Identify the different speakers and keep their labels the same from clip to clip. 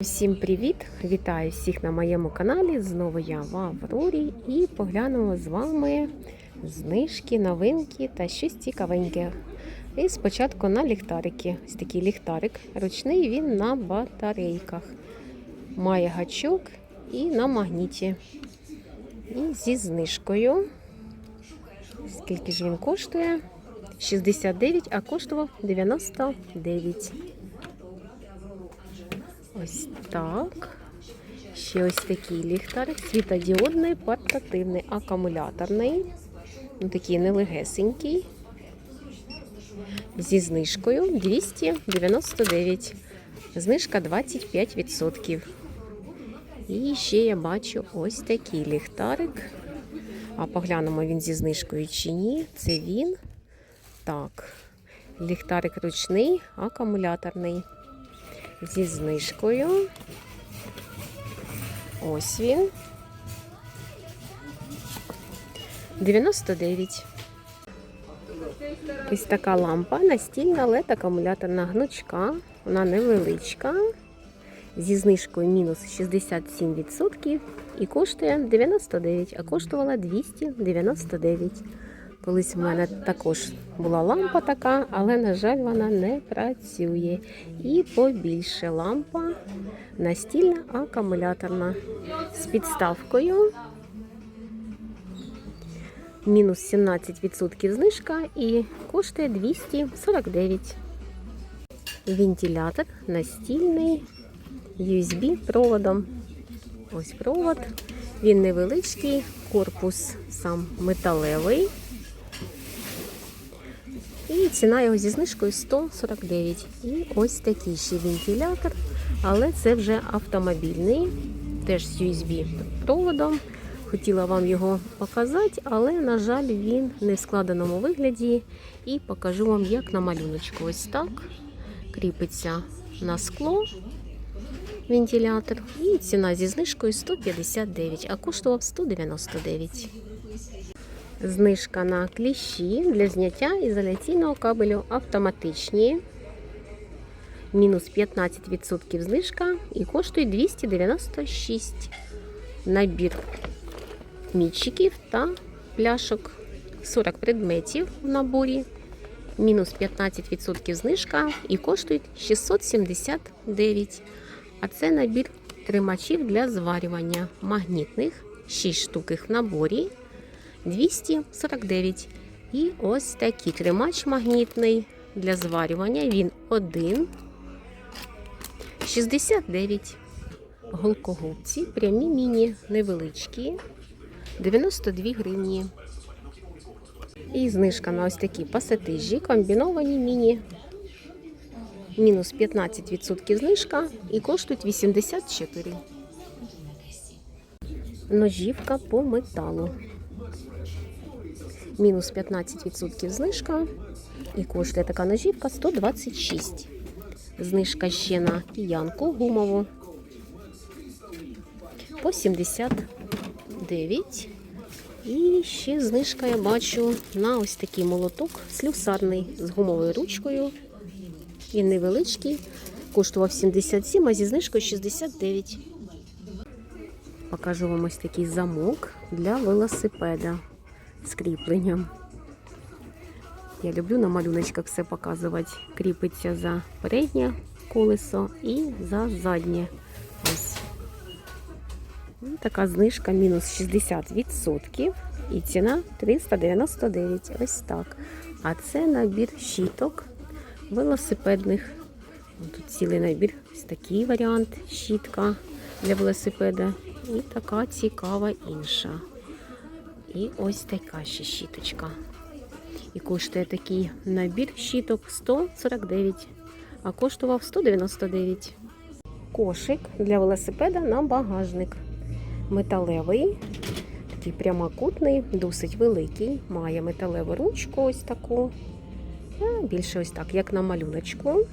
Speaker 1: Всім привіт! Вітаю всіх на моєму каналі. Знову я в Аврорі і поглянемо з вами знижки, новинки та щось цікавеньке. І спочатку на ліхтарики. Ось такий ліхтарик ручний, він на батарейках. Має гачок і на магніті. І зі знижкою. Скільки ж він коштує? 69, а коштував 99. Ось так. Ще ось такий ліхтарик. Світодіодний, портативний, акумуляторний. Ну, такий нелегесенький. Зі знижкою 299. Знижка 25%. І ще я бачу ось такий ліхтарик. А поглянемо він зі знижкою чи ні. Це він. Так. Ліхтарик ручний, акумуляторний зі знижкою. Ось він. 99. Ось така лампа настільна LED акумуляторна гнучка. Вона невеличка. Зі знижкою мінус 67% і коштує 99, а коштувала 299. Колись в мене також була лампа така, але, на жаль, вона не працює. І побільше лампа настільна акумуляторна з підставкою. Мінус 17% знижка і коштує 249. Вентилятор настільний USB проводом. Ось провод. Він невеличкий, корпус сам металевий. І ціна його зі знижкою 149. І ось такий ще вентилятор, але це вже автомобільний, теж з USB проводом. Хотіла вам його показати, але, на жаль, він не в складеному вигляді. І покажу вам, як на малюночку. Ось так кріпиться на скло вентилятор. І ціна зі знижкою 159, а коштував 199. Знижка на кліщі для зняття ізоляційного кабелю автоматичні. Мінус 15% знижка і коштує 296 набір мітчиків та пляшок. 40 предметів в наборі. Мінус 15% знижка і коштують 679. А це набір тримачів для зварювання магнітних. 6 штук їх в наборі. 249. І ось такий тримач магнітний для зварювання. Він один. 69. Голкогубці, прямі міні, невеличкі. 92 гривні. І знижка на ось такі пасатижі, комбіновані міні. Мінус 15% знижка і коштують 84. Ножівка по металу мінус 15% знижка. І коштує така ножівка 126. Знижка ще на киянку гумову по 79. І ще знижка я бачу на ось такий молоток слюсарний з гумовою ручкою. Він невеличкий, коштував 77, а зі знижкою 69. Покажу вам ось такий замок для велосипеда з кріпленням. Я люблю на малюночках все показувати. Кріпиться за переднє колесо і за заднє. Ось. І така знижка мінус 60%. І ціна 399. Ось так. А це набір щіток велосипедних. Тут цілий набір. Ось такий варіант щітка для велосипеда. І така цікава інша. І ось така ще щіточка. І коштує такий набір щіток 149, а коштував 199. Кошик для велосипеда на багажник. Металевий, такий прямокутний, досить великий. Має металеву ручку ось таку. Більше ось так, як на малюночку.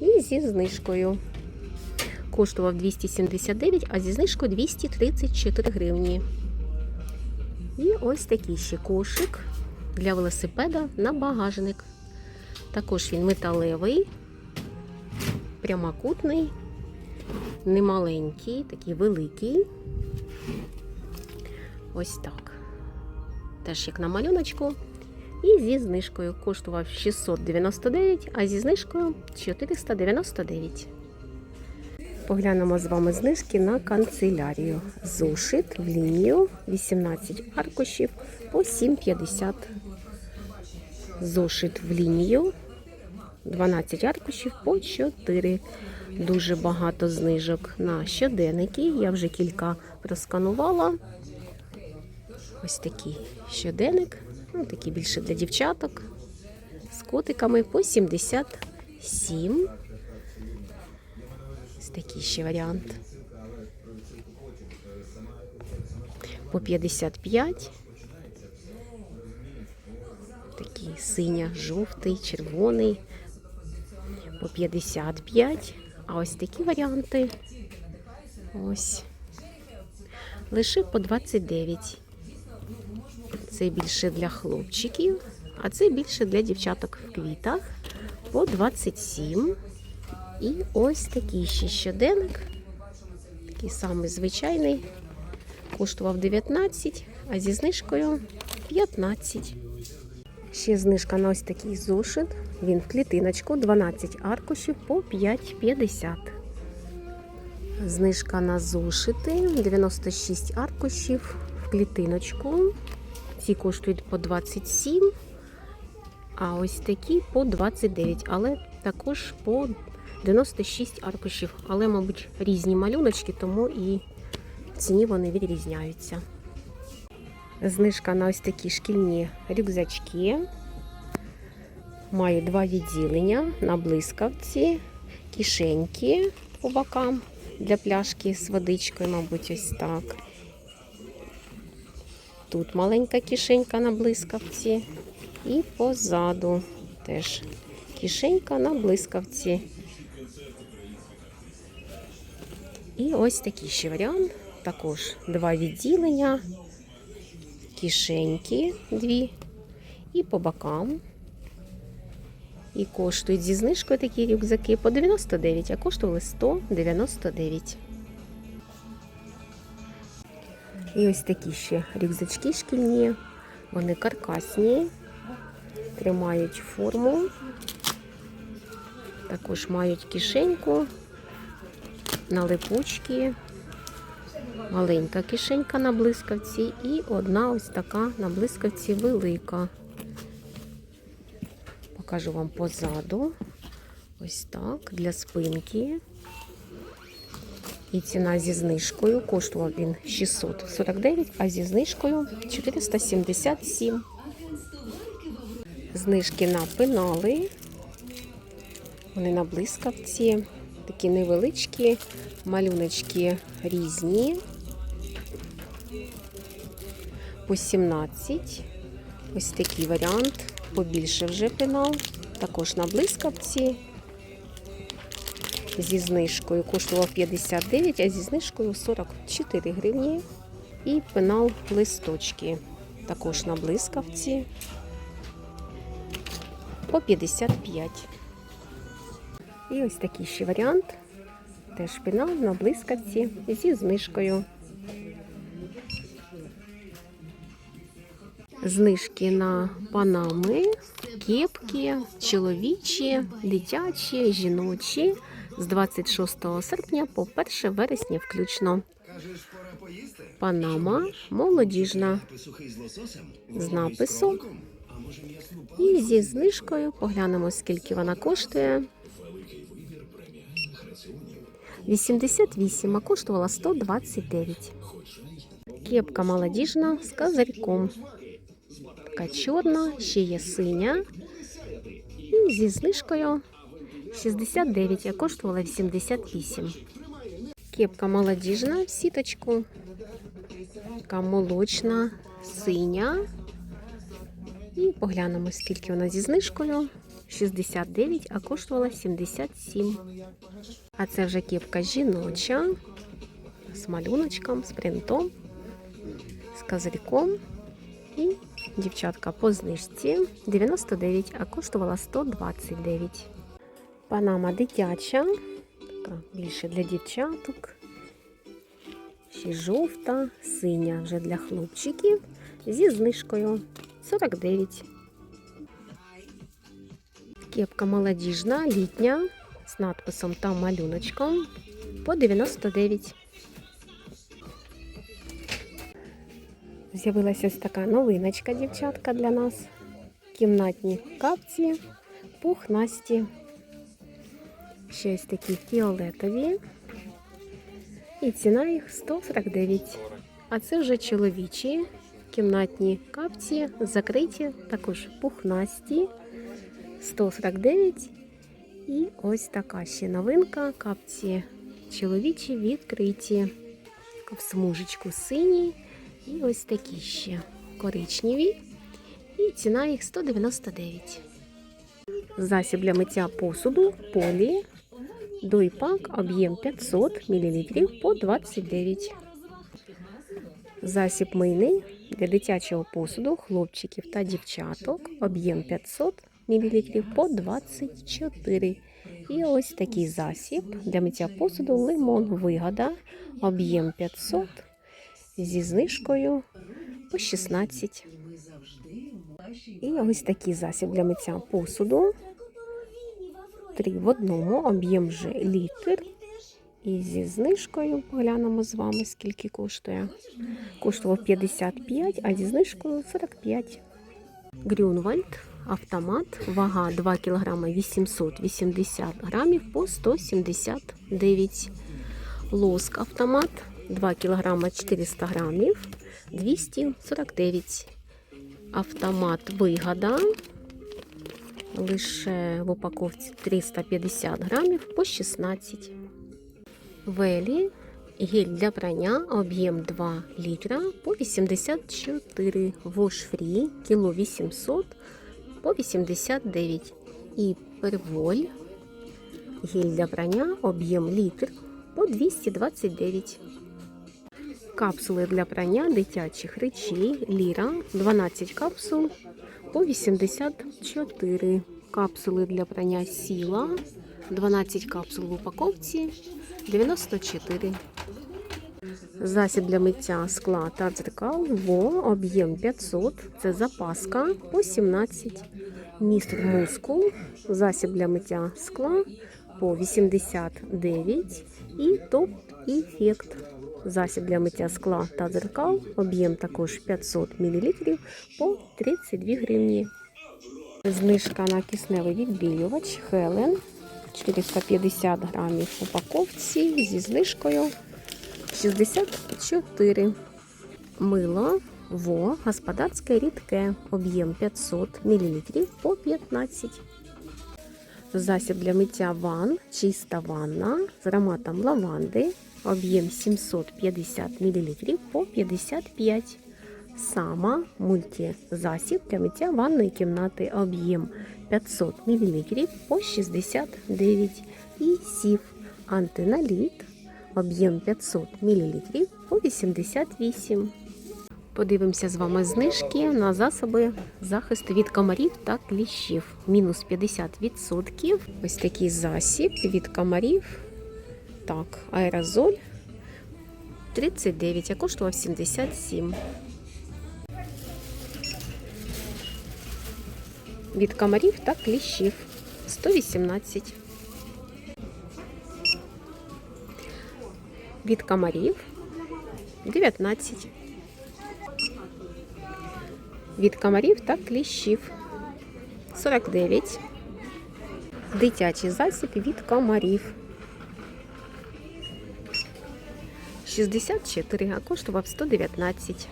Speaker 1: І зі знижкою. Коштував 279, а зі знижкою 234 гривні. І ось такий ще кошик для велосипеда на багажник. Також він металевий, прямокутний. Не маленький, такий великий. Ось так. Теж як на малюночку. І зі знижкою коштував 699, а зі знижкою 499. Поглянемо з вами знижки на канцелярію. Зошит в лінію 18 аркушів по 7,50. Зошит в лінію 12 аркушів по 4. Дуже багато знижок на щоденники. Я вже кілька просканувала. Ось такий щоденник. Ну, такий більше для дівчаток. З котиками по 77. Такий ще варіант. По 55. Такий синя, жовтий, червоний. По 55. А ось такі варіанти. Ось. Лише по 29. Це більше для хлопчиків, а це більше для дівчаток в квітах по 27. І ось такий ще щоденник. Такий самий звичайний. Коштував 19, а зі знижкою 15. Ще знижка на ось такий зошит. Він в клітиночку 12 аркушів по 5,50. Знижка на зошити 96 аркушів в клітиночку. Ці коштують по 27, а ось такі по 29, але також по 96 аркушів. Але, мабуть, різні малюночки, тому і ціні вони відрізняються. Знижка на ось такі шкільні рюкзачки. Має два відділення на блискавці, кишеньки по бокам для пляшки з водичкою, мабуть, ось так. Тут маленька кишенька на блискавці. І позаду теж кишенька на блискавці. І ось такий ще варіант. Також два відділення, кишеньки дві і по бокам. І коштують зі знижкою такі рюкзаки по 99, а коштували 199. І ось такі ще рюкзачки шкільні. Вони каркасні, тримають форму. Також мають кишеньку на липучки, маленька кишенька на блискавці і одна ось така на блискавці велика. Покажу вам позаду. Ось так, для спинки. І ціна зі знижкою коштував він 649, а зі знижкою 477. Знижки на пенали. Вони на блискавці. Такі невеличкі, малюночки різні. По 17. Ось такий варіант. Побільше вже пенал. Також на блискавці зі знижкою коштував 59, а зі знижкою 44 гривні. І пенал листочки. Також на блискавці по 55. І ось такий ще варіант. Теж пенал на блискавці зі знижкою. Знижки на панами, кепки, чоловічі, дитячі, жіночі з 26 серпня по 1 вересня включно. Панама молодіжна з напису. І зі знижкою поглянемо, скільки вона коштує. 88, а коштувала 129. Кепка молодіжна з козирьком. Така чорна, ще є синя. І зі знижкою 69, а коштувала 88. Кепка молодіжна в сіточку. Така молочна, синя. І поглянемо, скільки вона зі знижкою. 69, а коштувала 77. А це вже кепка жіноча з малюночком, з принтом, з козирьком. І дівчатка по знижці 99, а коштувала 129. Панама дитяча, така більше для дівчаток. Ще жовта, синя вже для хлопчиків зі знижкою 49. Кепка молодіжна, літня з надписом та малюночком по 99. З'явилася ось така новиночка, дівчатка, для нас. Кімнатні капці, пухнасті. Ще ось такі фіолетові. І ціна їх 149. А це вже чоловічі кімнатні капці, закриті, також пухнасті. 149. І ось така ще новинка. Капці чоловічі відкриті. В смужечку сині. І ось такі ще коричневі. І ціна їх 199. Засіб для миття посуду полі. Дойпак об'єм 500 мл по 29. Засіб мийний для дитячого посуду, хлопчиків та дівчаток. Об'єм 500 мл по 24. І ось такий засіб для миття посуду лимон вигода. Об'єм 500 зі знижкою по 16. І ось такий засіб для миття посуду. Три в одному, об'єм вже літр. І зі знижкою поглянемо з вами, скільки коштує. Коштував 55, а зі знижкою 45. Грюнвальд автомат, вага 2 кг 880 грамів по 179. Лоск автомат 2 кг 400 грамів 249. Автомат вигода. Лише в упаковці 350 грамів по 16. Велі гель для прання об'єм 2 літра по 84. Wash Free кіло 800 по 89. І перволь гель для прання об'єм літр по 229. Капсули для прання дитячих речей Ліра 12 капсул по 84. Капсули для прання сіла 12 капсул в упаковці 94. Засіб для миття скла та дзеркал ВО об'єм 500. Це запаска по 17. Містер мускул. Засіб для миття скла по 89. І топ ефект. Засіб для миття скла та дзеркал. Об'єм також 500 мл по 32 гривні. Знижка на кисневий відбілювач Хелен 450 грамів в упаковці зі знижкою 64. Мило ВО господарське рідке. Об'єм 500 мл по 15. Засіб для миття ванн, чиста ванна з ароматом лаванди. Об'єм 750 мл по 55. Сама мультизасіб для миття ванної кімнати. Об'єм 500 мл по 69. І сів антиналіт. Об'єм 500 мл по 88. Подивимося з вами знижки на засоби захисту від комарів та кліщів. Мінус 50%. Ось такий засіб від комарів. Так, аерозоль 39, а коштував 77. Від комарів та кліщів 118. Від комарів 19. Від комарів та кліщів 49. Дитячий засіб від комарів 64, а коштував 119.